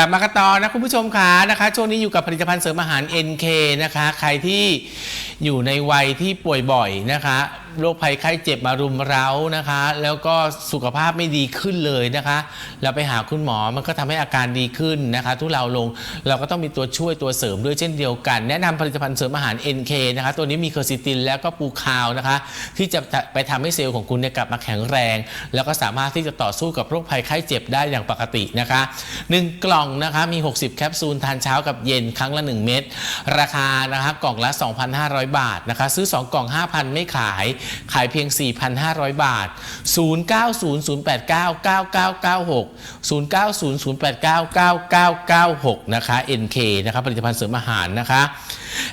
ลับมากันต่อนะคุณผู้ชมขานะคะช่วงนี้อยู่กับผลิตภัณฑ์เสริมอาหาร NK นะคะ ใครที่อยู่ในวัยที่ป่วยบ่อยนะคะ โรคภัยไข้เจ็บมารุมเร้านะคะ แล้วก็สุขภาพไม่ดีขึ้นเลยนะคะ เราไปหาคุณหมอมันก็ทำให้อาการดีขึ้นนะคะ ทุเลาลงเราก็ต้องมีตัวช่วยตัวเสริมด้วยเช่นเดียวกัน แนะนำผลิตภัณฑ์เสริมอาหาร NK นะคะ ตัวนี้มีเคอร์ซิตินแล้วก็ปูคาวนะคะ ที่จะไปทำให้เซลล์ของคุณเนี่ยกลับมาแข็งแรง แล้วก็สามารถที่จะต่อสู้กับโรคภัยไข้เจ็บได้อย่างปกตินะคะหนึ่งกล่องนะคะมี 60 แคปซูลทานเช้ากับเย็นครั้งละ 1 เม็ดราคานะคะกล่องละ 2,500 บาทนะคะ ซื้อ 2 กล่อง 5,000 ไม่ขายขายเพียง 4,500 บาท 0900899996 0900899996 นะคะ NK นะคะผลิตภัณฑ์เสริมอาหารนะคะ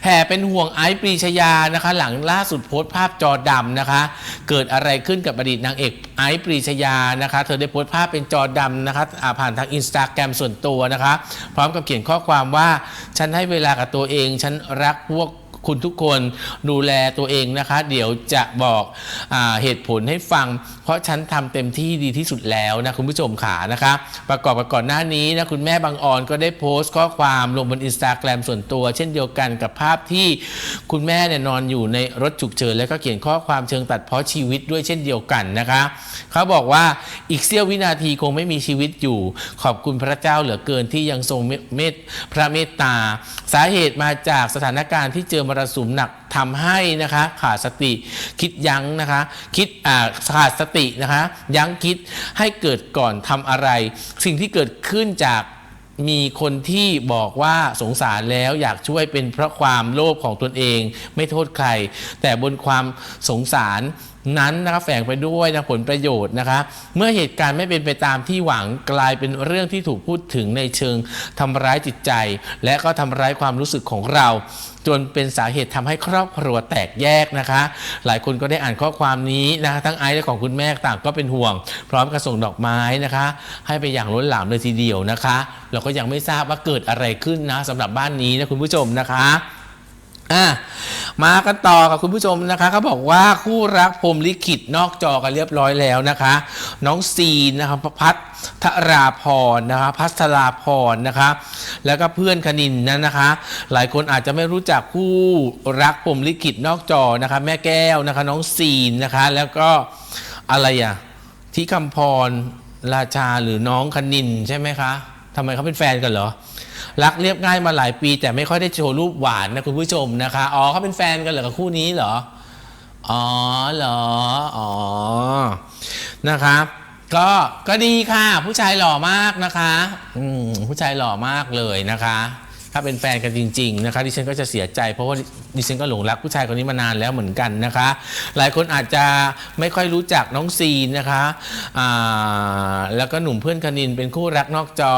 แห่เป็นห่วงไอซ์ปรีชยานะคะ หลังล่าสุดโพสต์ภาพจอดำนะคะ เกิดอะไรขึ้นกับอดีตนางเอกไอซ์ปรีชยานะคะ เธอได้โพสต์ภาพเป็นจอดำนะคะผ่านทางอินสตาแกรมส่วนตัวนะคะ พร้อมกับเขียนข้อความว่า ฉันให้เวลากับตัวเอง ฉันรักพวก คุณทุกคนดูแลตัวเองนะคะ เดี๋ยวจะบอกอเหตุผลให้ฟัง เพราะฉันทำเต็มที่ดีที่สุดแล้วนะคุณผู้ชมขานะคะ ประกอบกับก่อนหน้านี้นะคุณแม่บางออนก็ได้โพสต์ข้อความลงบนอินสตาแกรมส่วนตัว เช่นเดียวกันกับภาพที่คุณแม่เนี่ยนอนอยู่ในรถฉุกเฉินแล้วก็เขียนข้อความเชิงตัดเพาะชีวิตด้วยเช่นเดียวกันนะคะ เขาบอกว่า อีกเสี้ยววินาทีคงไม่มีชีวิตอยู่ ขอบคุณพระเจ้าเหลือเกินที่ยังทรงเมตพระเมตตา สาเหตุมาจากสถานการณ์ที่เจอมรสุมหนักทำให้นะคะขาดสติคิดยั้งนะคะ คิดอ่าขาดสตินะคะ ยั้งคิดให้เกิดก่อนทำอะไร สิ่งที่เกิดขึ้นจากมีคนที่บอกว่าสงสารแล้วอยากช่วยเป็นเพราะความโลภของตนเอง ไม่โทษใคร แต่บนความสงสาร นั้นนะคะแฝงไปด้วยนะผลประโยชน์นะคะเมื่อเหตุการณ์ไม่เป็นไปตามที่หวังกลายเป็นเรื่องที่ถูกพูดถึงในเชิงทำร้ายจิตใจ และก็ทำร้ายความรู้สึกของเรา จนเป็นสาเหตุทำให้ครอบครัวแตกแยกนะคะ หลายคนก็ได้อ่านข้อความนี้นะคะทั้งไอซ์และของคุณแม่ต่างก็เป็นห่วง พร้อมกับส่งดอกไม้นะคะ ให้ไปอย่างล้นหลามเลยทีเดียวนะคะ เราก็ยังไม่ทราบว่าเกิดอะไรขึ้นนะสำหรับบ้านนี้นะคุณผู้ชมนะคะอะ มากันต่อกับคุณผู้ชมนะคะเขาบอกว่าคู่รักพรมลิขิตนอกจอกันเรียบร้อยแล้วนะคะ น้องซีนนะคะพัทราพรนะคะพัทราพรนะคะ แล้วก็เพื่อนคณินนั่นนะคะ หลายคนอาจจะไม่รู้จักคู่รักพรมลิขิตนอกจอนะคะ แม่แก้วนะคะ น้องซีนนะคะ แล้วก็อะไรอะที่คำพรราชาหรือน้องคณินใช่ไหมคะทำไมเขาเป็นแฟนกันเหรอ รักเรียบง่ายมาหลายปี แต่ไม่ค่อยได้โชว์รูปหวานนะคุณผู้ชมนะคะ อ๋อเขาเป็นแฟนกันเหรอกับคู่นี้เหรอ อ๋อเหรอ อ๋อ นะคะก็ก็ดีค่ะ ผู้ชายหล่อมากนะคะ อืมผู้ชายหล่อมากเลยนะคะ ถ้าเป็นแฟนกันจริงๆนะคะดิฉันก็จะเสียใจ เพราะว่าดิฉันก็หลงรักผู้ชายคนนี้มานานแล้วเหมือนกันนะคะ หลายคนอาจจะไม่ค่อยรู้จักน้องซีนนะคะอ่าแล้วก็หนุ่มเพื่อนคณินเป็นคู่รักนอกจอ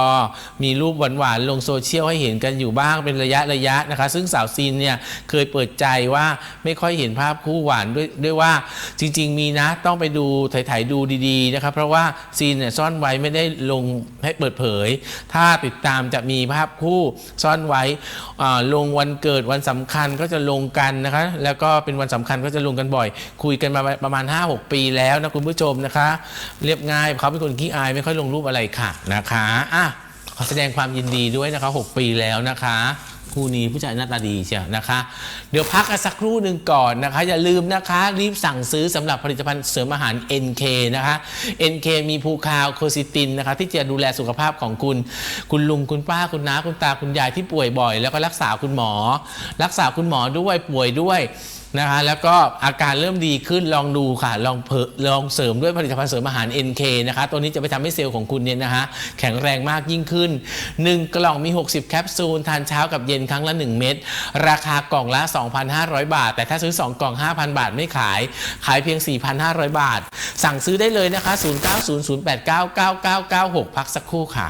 มีรูปหวานๆลงโซเชียลให้เห็นกันอยู่บ้างเป็นระยะระยะนะคะ ซึ่งสาวซีนเนี่ยเคยเปิดใจว่าไม่ค่อยเห็นภาพคู่หวานด้วยด้วยว่าจริง ๆ มีนะต้องไปดูถ่ายๆดูดีๆนะคะเพราะว่าซีนเนี่ยซ่อนไว้ไม่ได้ลงให้เปิดเผย ถ้าติดตามจะมีภาพคู่ซ่อนไว้ลงวันเกิดวันสำคัญก็จะลงกันนะคะแล้วก็เป็นวันสำคัญก็จะลงกันบ่อย คุยกันมาประมาณ 5-6 ปีแล้วนะคุณผู้ชมนะคะ เรียบง่ายเขาเป็นคนขี้อายไม่ค่อยลงรูปอะไรค่ะนะคะอะ ขอแสดงความยินดีด้วยนะคะ 6 ปีแล้วนะคะคู่นี้ผู้ชายหน้าตาดีเชียวนะคะ เดี๋ยวพักกันสักครู่หนึ่งก่อนนะคะ อย่าลืมนะคะ รีบสั่งซื้อสำหรับผลิตภัณฑ์เสริมอาหาร NK นะคะ NK มีภูคาวโคซิตินนะคะ ที่จะดูแลสุขภาพของคุณ คุณลุงคุณป้าคุณน้าคุณตาคุณยายที่ป่วยบ่อย แล้วก็รักษาคุณหมอ รักษาคุณหมอด้วยป่วยด้วย นะคะแล้วก็อาการเริ่มดีขึ้นลองดูค่ะ ลองเพอลองเสริมด้วยผลิตภัณฑ์เสริมอาหาร NK นะคะ ตัวนี้จะไปทำให้เซลล์ของคุณเนี่ยนะคะ แข็งแรงมากยิ่งขึ้น 1 กล่องมี 60 แคปซูล ทานเช้ากับเย็นครั้งละ 1 เม็ดราคากล่องละ 2,500 บาท แต่ถ้าซื้อ 2 กล่อง 5,000 บาทไม่ขาย ขายเพียง 4,500 บาท สั่งซื้อได้เลยนะคะ 0900899996 พักสักครู่ค่ะ